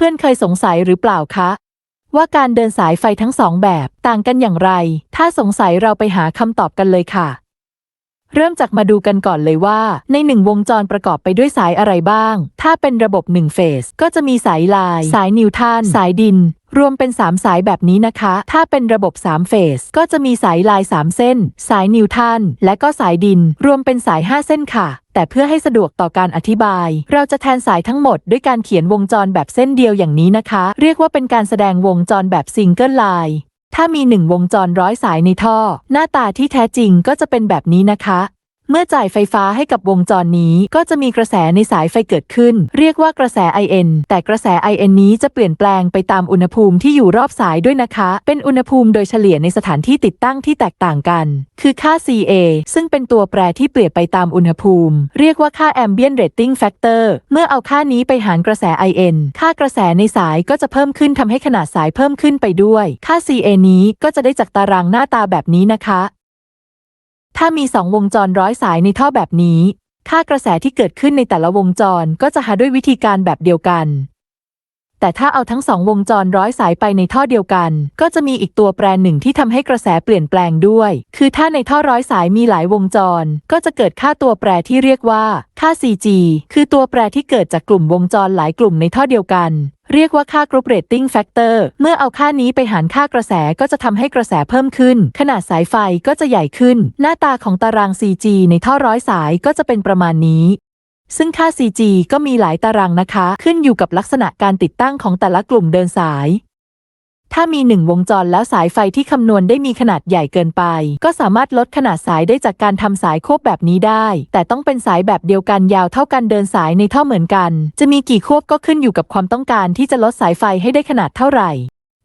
พื่อนๆเคยสงสัยหรือเปล่าคะ ว่าการเดินสายไฟทั้งสองแบบต่างกันอย่างไร ถ้าสงสัยเราไปหาคำตอบกันเลยค่ะ เริ่มจากมาดูกันก่อนเลยว่า ในหนึ่งวงจรประกอบไปด้วยสายอะไรบ้าง ถ้าเป็นระบบ1เฟสก็จะมีสายลาย สายนิวตันสายดิน รวมเป็น 3 สายแบบนี้นะคะ ถ้าเป็นระบบ3เฟสก็จะมีสายลาย 3 เส้น สายนิวตันและก็สายดิน รวมเป็นสาย 5 เส้นค่ะ แต่เพื่อให้สะดวกต่อการอธิบาย เราจะแทนสายทั้งหมดด้วยการเขียนวงจรแบบเส้นเดียวอย่างนี้นะคะ เรียกว่าเป็นการแสดงวงจรแบบซิงเกิลไลน์ ถ้ามีหนึ่งวงจรร้อยสายในท่อ หน้าตาที่แท้จริงก็จะเป็นแบบนี้นะคะ เมื่อจ่ายไฟฟ้าให้กับวงจรนี้ก็จะมีกระแสในสายไฟเกิดขึ้น เรียกว่ากระแส IN แต่กระแส IN นี้จะเปลี่ยนแปลงไปตามอุณหภูมิที่อยู่รอบสายด้วยนะคะ เป็นอุณหภูมิโดยเฉลี่ยในสถานที่ติดตั้งที่แตกต่างกัน คือค่า CA ซึ่งเป็นตัวแปรที่เปลี่ยนไปตามอุณหภูมิ เรียกว่าค่า Ambient Rating Factor เมื่อเอาค่านี้ไปหารกระแส IN ค่ากระแสในสายก็จะเพิ่มขึ้นทำให้ขนาดสายเพิ่มขึ้นไปด้วย ค่า CA นี้ก็จะได้จากตารางหน้าตาแบบนี้นะคะ ถ้ามีสองวงจรร้อยสายในท่อแบบนี้ ค่ากระแสที่เกิดขึ้นในแต่ละวงจรก็จะหาด้วยวิธีการแบบเดียวกัน แต่ถ้าเอาทั้งสองวงจรร้อยสายไปในท่อเดียวกัน ก็จะมีอีกตัวแปรหนึ่งที่ทำให้กระแสเปลี่ยนแปลงด้วย คือถ้าในท่อร้อยสายมีหลายวงจร ก็จะเกิดค่าตัวแปรที่เรียกว่าค่า CG คือตัวแปรที่เกิดจากกลุ่มวงจรหลายกลุ่มในท่อเดียวกัน เรียกว่าค่า Group Rating Factor เมื่อเอาค่านี้ไปหารค่ากระแสก็จะทำให้กระแสเพิ่มขึ้น ขนาดสายไฟก็จะใหญ่ขึ้น หน้าตาของตาราง CG ในท่อร้อยสายก็จะเป็นประมาณนี้ ซึ่งค่า CG ก็มีหลายตารางนะคะ ขึ้นอยู่กับลักษณะการติดตั้งของแต่ละกลุ่มเดินสาย ถ้ามีหนึ่งวงจรแล้วสายไฟที่คำนวณได้มีขนาดใหญ่เกินไป ก็สามารถลดขนาดสายได้จากการทำสายโคบแบบนี้ได้ แต่ต้องเป็นสายแบบเดียวกันยาวเท่ากันเดินสายในท่อเหมือนกัน จะมีกี่โคบก็ขึ้นอยู่กับความต้องการที่จะลดสายไฟให้ได้ขนาดเท่าไหร่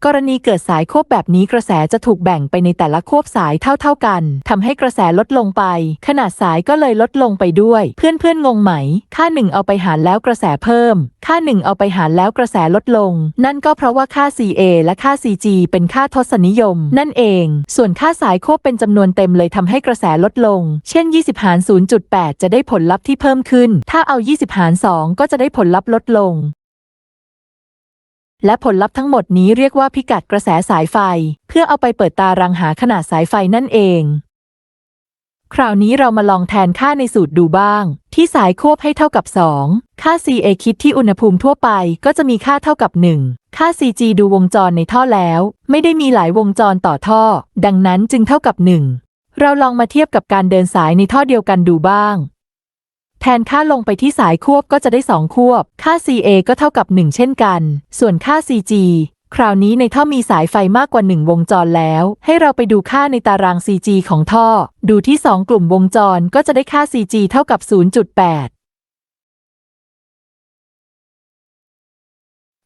กรณีเกิดสายโคบแบบนี้กระแสจะถูกแบ่งไปในแต่ละโคบสายเท่าๆกันทำให้กระแสลดลงไป ขนาดสายก็เลยลดลงไปด้วย เพื่อนๆงงไหม ค่าหนึ่งเอาไปหารแล้วกระแสเพิ่ม ค่าหนึ่งเอาไปหารแล้วกระแสลดลง นั่นก็เพราะว่าค่า CA และค่า CG เป็นค่าทศนิยม นั่นเอง ส่วนค่าสายโคบเป็นจำนวนเต็มเลยทำให้กระแสลดลง เช่น 20 หาร 0.8 จะได้ผลลัพธ์ที่เพิ่มขึ้น ถ้าเอา 20 หาร 2 ก็จะได้ผลลัพธ์ลดลง และผลลัพธ์ทั้งหมดนี้เรียกว่าพิกัดกระแสสายไฟ เพื่อเอาไปเปิดตารางหาขนาดสายไฟนั่นเอง คราวนี้เรามาลองแทนค่าในสูตรดูบ้าง ที่สายโคบให้เท่ากับ 2 ค่า CA คิดที่อุณหภูมิทั่วไปก็จะมีค่าเท่ากับ 1 ค่า CG ดูวงจรในท่อแล้ว ไม่ได้มีหลายวงจรต่อท่อ ดังนั้นจึงเท่ากับ 1 เราลองมาเทียบกับการเดินสายในท่อเดียวกันดูบ้าง แทนค่าลงไปที่สายควบก็จะได้ 2 ควบ ค่า CA ก็เท่ากับ 1 เช่นกัน ส่วนค่า CG คราวนี้ในท่อมีสายไฟมากกว่า 1 วงจรแล้ว ให้เราไปดูค่าในตาราง CG ของท่อ ดูที่ 2 กลุ่มวงจรก็จะได้ค่า CG เท่ากับ 0.8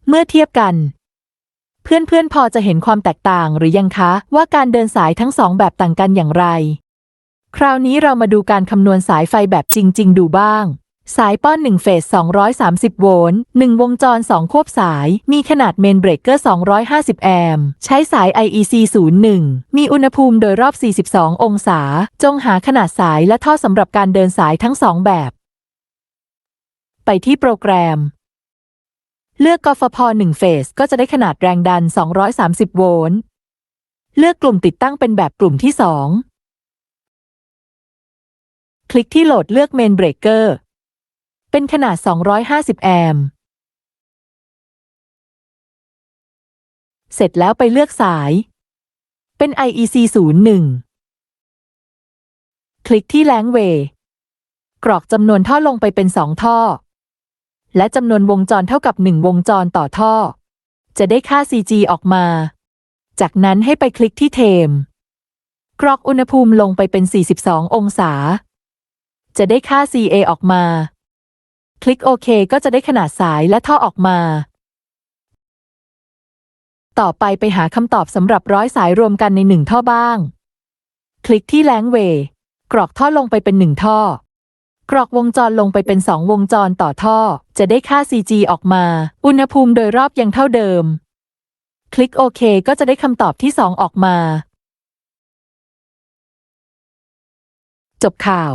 เมื่อเทียบกัน เพื่อนๆพอจะเห็นความแตกต่างหรือยังคะ ว่าการเดินสายทั้งสองแบบต่างกันอย่างไร คราวนี้เรามาดูการคำนวณสายไฟแบบจริง ๆ ดูบ้าง สายป้อน1เฟส 230 โวลต์ 1 วงจร 2 ควบสาย มีขนาดเมนเบรกเกอร์ 250 แอมป์ ใช้สาย IEC 01 มีอุณหภูมิโดยรอบ 42 องศา จงหาขนาดสายและท่อสำหรับการเดินสายทั้งสองแบบ ไปที่โปรแกรม เลือกกฟผ1เฟส ก็จะได้ขนาดแรงดัน 230 โวลต์ เลือกกลุ่มติดตั้งเป็นแบบกลุ่มที่ 2 คลิกที่โหลดเลือกเมนเบรกเกอร์ เป็นขนาด 250 แอมป์เสร็จแล้วไปเลือกสาย เป็น IEC 01 คลิกที่แลงเวย์กรอกจำนวนท่อลงไปเป็น 2 ท่อ และจำนวนวงจรเท่ากับ 1 วงจรต่อท่อ จะได้ค่า CG ออกมา จากนั้นให้ไปคลิกที่เทม กรอกอุณหภูมิลงไปเป็น 42 องศา จะได้ค่า CA ออกมา คลิกโอเคก็จะได้ขนาดสายและท่อออกมา ต่อไปไปหาคำตอบสำหรับร้อยสายรวมกันในหนึ่งท่อบ้าง คลิกที่แลงเวย์กรอกท่อลงไปเป็นหนึ่งท่อ กรอกวงจรลงไปเป็นสองวงจรต่อท่อ จะได้ค่า CG ออกมา อุณหภูมิโดยรอบยังเท่าเดิม คลิกโอเคก็จะได้คำตอบที่2ออกมา จบข่าว